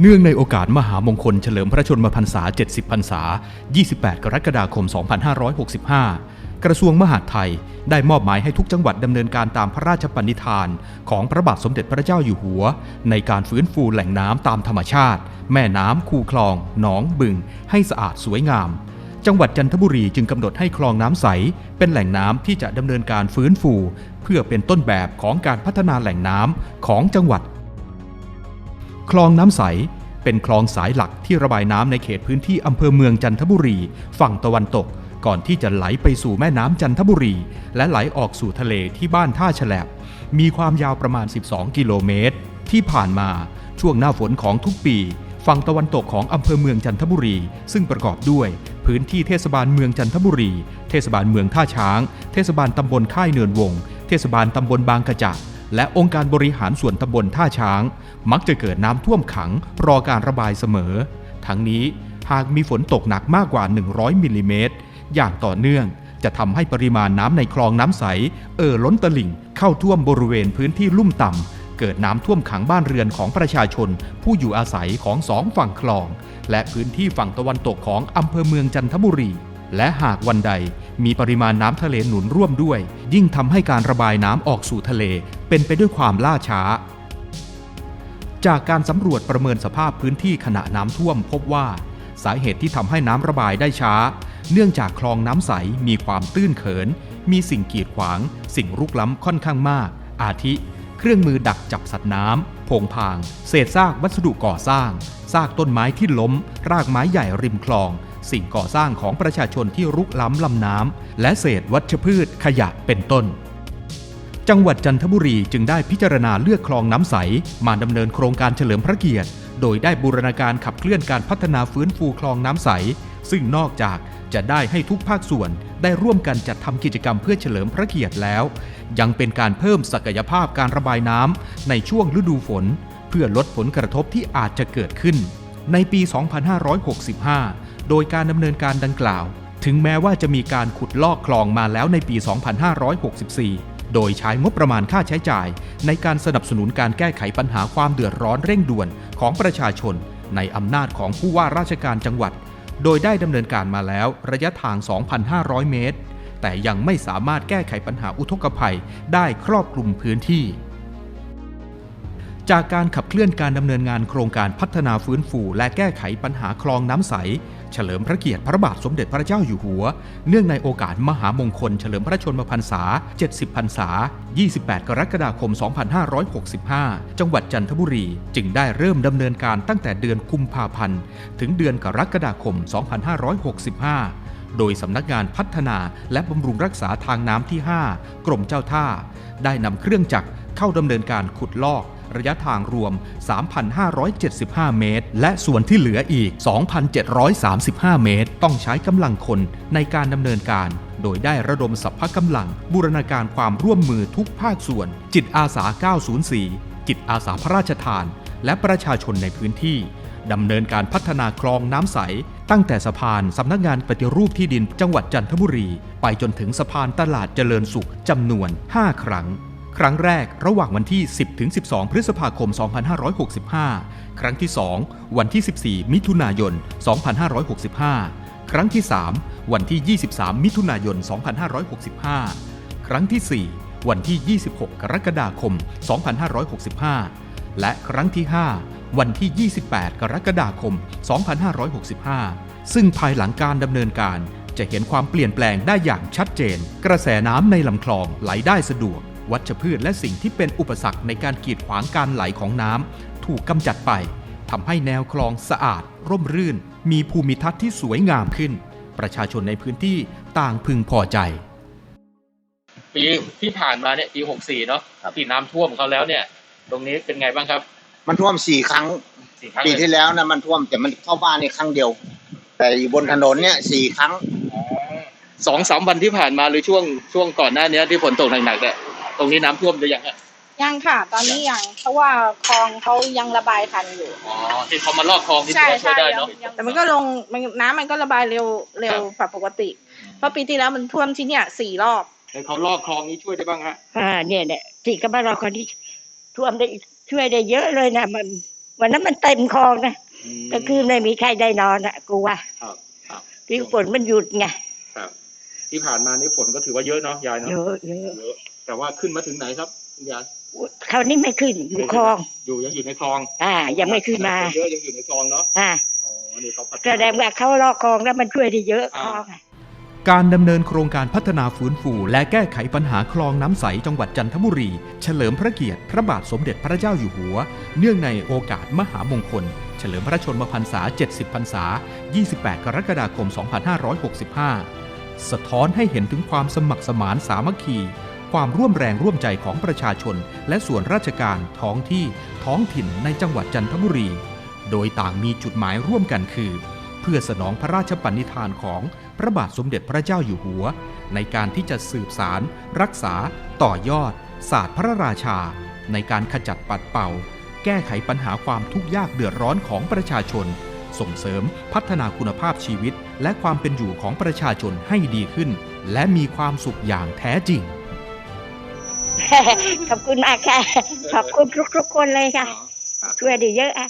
เนื่องในโอกาสมหามงคลเฉลิมพระชนมพรรษา 70 พรรษา 28 กรกฎาคม 2565 กระทรวงมหาดไทยได้มอบหมายให้ทุกจังหวัดดำเนินการตามพระราชปณิธาน ของพระบาทสมเด็จพระเจ้าอยู่หัว ในการฟื้นฟูแหล่งน้ำตามธรรมชาติ แม่น้ำคูคลอง หนองบึง ให้สะอาดสวยงาม จังหวัดจันทบุรีจึงกำหนดให้คลองน้ำใส เป็นแหล่งน้ำที่จะดำเนินการฟื้นฟู เพื่อเป็นต้นแบบของการพัฒนาแหล่งน้ำของจังหวัด คลองน้ำใส เป็นคลองสายหลักที่ระบายน้ำในเขตพื้นที่อำเภอเมืองจันทบุรี ฝั่งตะวันตก ก่อนที่จะไหลไปสู่แม่น้ำจันทบุรี และไหลออกสู่ทะเลที่บ้านท่าฉลบ มีความยาวประมาณ 12 กิโลเมตร ที่ผ่านมาช่วงหน้าฝนของทุกปีฝั่งตะวันตกของอำเภอเมืองจันทบุรี ซึ่งประกอบด้วยพื้นที่เทศบาลเมืองจันทบุรี เทศบาลเมืองท่าช้าง เทศบาลตำบลค่ายเนินวง เทศบาลตำบลบางกระจัก และองค์การบริหารส่วนตำบลท่าช้าง มักจะเกิดน้ำท่วมขังรอการระบายเสมอ ทั้งนี้หากมีฝนตกหนักมากกว่า 100มิลลิเมตรอย่างต่อเนื่องจะทำให้ปริมาณน้ำในคลองน้ำใส เอ่อล้นตลิ่งเข้าท่วมบริเวณพื้นที่ลุ่มต่ำเกิดน้ำท่วมขังบ้านเรือนของประชาชน ผู้อยู่อาศัยของสองฝั่งคลอง และพื้นที่ฝั่งตะวันตกของอำเภอเมืองจันทบุรี และหากวันใดมีปริมาณน้ำทะเลหนุนร่วมด้วย ยิ่งทำให้การระบายน้ำออกสู่ทะเล เป็นไปด้วยความล่าช้า จากการสำรวจประเมินสภาพพื้นที่ขณะน้ำท่วมพบว่าสาเหตุที่ทำให้น้ำระบายได้ช้า เนื่องจากคลองน้ำใสมีความตื้นเขิน มีสิ่งกีดขวาง สิ่งรุกล้ำค่อนข้างมาก อาทิ เครื่องมือดักจับสัตว์น้ำโผงพาง เศษซากวัสดุก่อสร้าง ซากต้นไม้ที่ล้ม รากไม้ใหญ่ริมคลอง สิ่งก่อสร้างของประชาชนที่รุกล้ำลำน้ำและเศษวัชพืชขยะเป็นต้น จังหวัดจันทบุรีจึงได้พิจารณาเลือกคลองน้ำใส มาดำเนินโครงการเฉลิมพระเกียรติ โดยได้บูรณาการขับเคลื่อนการพัฒนาฟื้นฟูคลองน้ำใส ซึ่งนอกจากจะได้ให้ทุกภาคส่วนได้ร่วมกันจัดทำกิจกรรมเพื่อเฉลิมพระเกียรติแล้ว ยังเป็นการเพิ่มศักยภาพการระบายน้ำในช่วงฤดูฝน เพื่อลดผลกระทบที่อาจจะเกิดขึ้น ในปี 2565 โดยการดำเนินการดังกล่าว ถึงแม้ว่าจะมีการขุดลอกคลองมาแล้วในปี 2564 โดยใช้งบประมาณค่าใช้จ่าย ในการสนับสนุนการแก้ไขปัญหาความเดือดร้อนเร่งด่วนของประชาชน ในอำนาจของผู้ว่าราชการจังหวัด โดยได้ดำเนินการมาแล้วระยะทาง 2,500 เมตร แต่ยังไม่สามารถแก้ไขปัญหาอุทกภัยได้ครอบคลุมพื้นที่จากการขับเคลื่อนการดำเนินงานโครงการพัฒนาฟื้นฟูและแก้ไขปัญหาคลองน้ำใส เฉลิมพระเกียรติพระบาทสมเด็จพระเจ้าอยู่หัว เนื่องในโอกาสมหามงคลเฉลิมพระชนมพรรษา 70 พรรษา 28 กรกฎาคม 2565 จังหวัดจันทบุรี จึงได้เริ่มดำเนินการตั้งแต่เดือนกุมภาพันธ์ ถึงเดือนกรกฎาคม 2565 โดยสำนักงานพัฒนาและบำรุงรักษาทางน้ำที่ 5 กรมเจ้าท่า ได้นำเครื่องจักรเข้าดำเนินการขุดลอก ระยะทางรวม 3,575 เมตร และส่วนที่เหลืออีก 2,735 เมตร ต้องใช้กำลังคนในการดำเนินการ โดยได้ระดมสัพพะกำลัง บูรณาการความร่วมมือทุกภาคส่วน จิตอาสา 904 จิตอาสาพระราชทาน และประชาชนในพื้นที่ดำเนินการพัฒนาคลองน้ำใส ตั้งแต่สะพานสำนักงานปฏิรูปที่ดินจังหวัดจันทบุรี ไปจนถึงสะพานตลาดเจริญสุขจำนวน 5 ครั้ง ครั้งแรกระหว่างวันที่ 10 ถึง 12 พฤษภาคม 2565 ครั้งที่ 2 วันที่ 14 มิถุนายน 2565 ครั้งที่ 3 วันที่ 23 มิถุนายน 2565 ครั้งที่ 4 วันที่ 26 กรกฎาคม 2565 และครั้งที่ 5 วันที่ 28 กรกฎาคม 2565 ซึ่งภายหลังการดำเนินการจะเห็นความเปลี่ยนแปลงได้อย่างชัดเจน กระแสน้ำในลำคลองไหลได้สะดวก วัชพืชและสิ่งที่เป็นอุปสรรคในการกีดขวางการไหลของน้ำถูกกำจัดไปทำให้แนวคลองสะอาด ร่มรื่น มีภูมิทัศน์ที่สวยงามขึ้น ประชาชนในพื้นที่ต่างพึงพอใจปีที่ผ่านมาเนี่ยปีหกสี่เนาะครับที่น้ำท่วมเขาแล้วเนี่ย ตรงนี้เป็นไงบ้างครับ มันท่วมสี่ครั้งสี่ครั้งปีเลยที่แล้วนะมันท่วมแต่มันเข้าบ้านในครั้งเดียว แต่อยู่บนถนนเนี่ยสี่ครั้งสองสามวันที่ผ่านมาหรือช่วงช่วงก่อนหน้านี้ที่ฝนตกหนักๆเนี่ย ตรงนี้น้ำท่วมหรือยังฮะยังค่ะ ตอนนี้ยังเพราะว่าคลองเขายังระบายทันอยู่ อ๋อที่เขามาลอกคลองที่ใช่ถือว่าช่วยใช่ได้เนาะ ยังแต่มันก็ลงมันน้ำมันก็ระบายเร็วเร็วกว่าปกติ เพราะปีที่แล้วมันท่วมที่เนี่ยสี่รอบแต่เขาลอกคลองนี้ช่วยได้บ้างฮะ อ่าเนี่ยเนี่ยที่กับบ้านเราคนที่ท่วมได้ช่วยได้เยอะเลยนะมันวันนั้นมันเต็มคลองนะกลางคืนไม่มีใครได้นอนอะกูว่าครับครับที่ฝนมันหยุดไงครับ ที่ผ่านมานี่ฝนก็ถือว่าเยอะเนาะยายเนาะเยอะเยอะเยอะ แต่ว่าขึ้นมาถึงไหนครับคุณยายคราวนี้ไม่ขึ้นอยู่คลอง อยู่ยังอยู่ในคลอง อ่า ยังไม่ขึ้นมาเยอะยังอยู่ในคลองเนาะอ่าอ๋อนี่เขาพัฒแสดงว่าเขาลอกคลองแล้วมันช่วยได้เยอะคลองอะการดำเนินโครงการพัฒนาฟื้นฟู และแก้ไขปัญหาคลองน้ำใสจังหวัดจันทบุรี เฉลิมพระเกียรติพระบาทสมเด็จพระเจ้าอยู่หัว เนื่องในโอกาสมหามงคล เฉลิมพระชนมพรรษา 70 พรรษา 28 กรกฎาคม 2565 สะท้อนให้เห็นถึงความสมัครสมานสามัคคี ความร่วมแรงร่วมใจของประชาชน และส่วนราชการท้องที่ท้องถิ่นในจังหวัดจันทบุรี โดยต่างมีจุดหมายร่วมกันคือ เพื่อสนองพระราชปณิธานของพระบาทสมเด็จพระเจ้าอยู่หัว ในการที่จะสืบสาร รักษา ต่อยอด ศาสตร์พระราชา ในการขจัดปัดเป่า แก้ไขปัญหาความทุกข์ยากเดือดร้อนของประชาชน ส่งเสริมพัฒนาคุณภาพชีวิต และความเป็นอยู่ของประชาชนให้ดีขึ้น และมีความสุขอย่างแท้จริง ขอบคุณมากค่ะ ขอบคุณทุกๆคนเลยค่ะ ช่วยได้เยอะอะ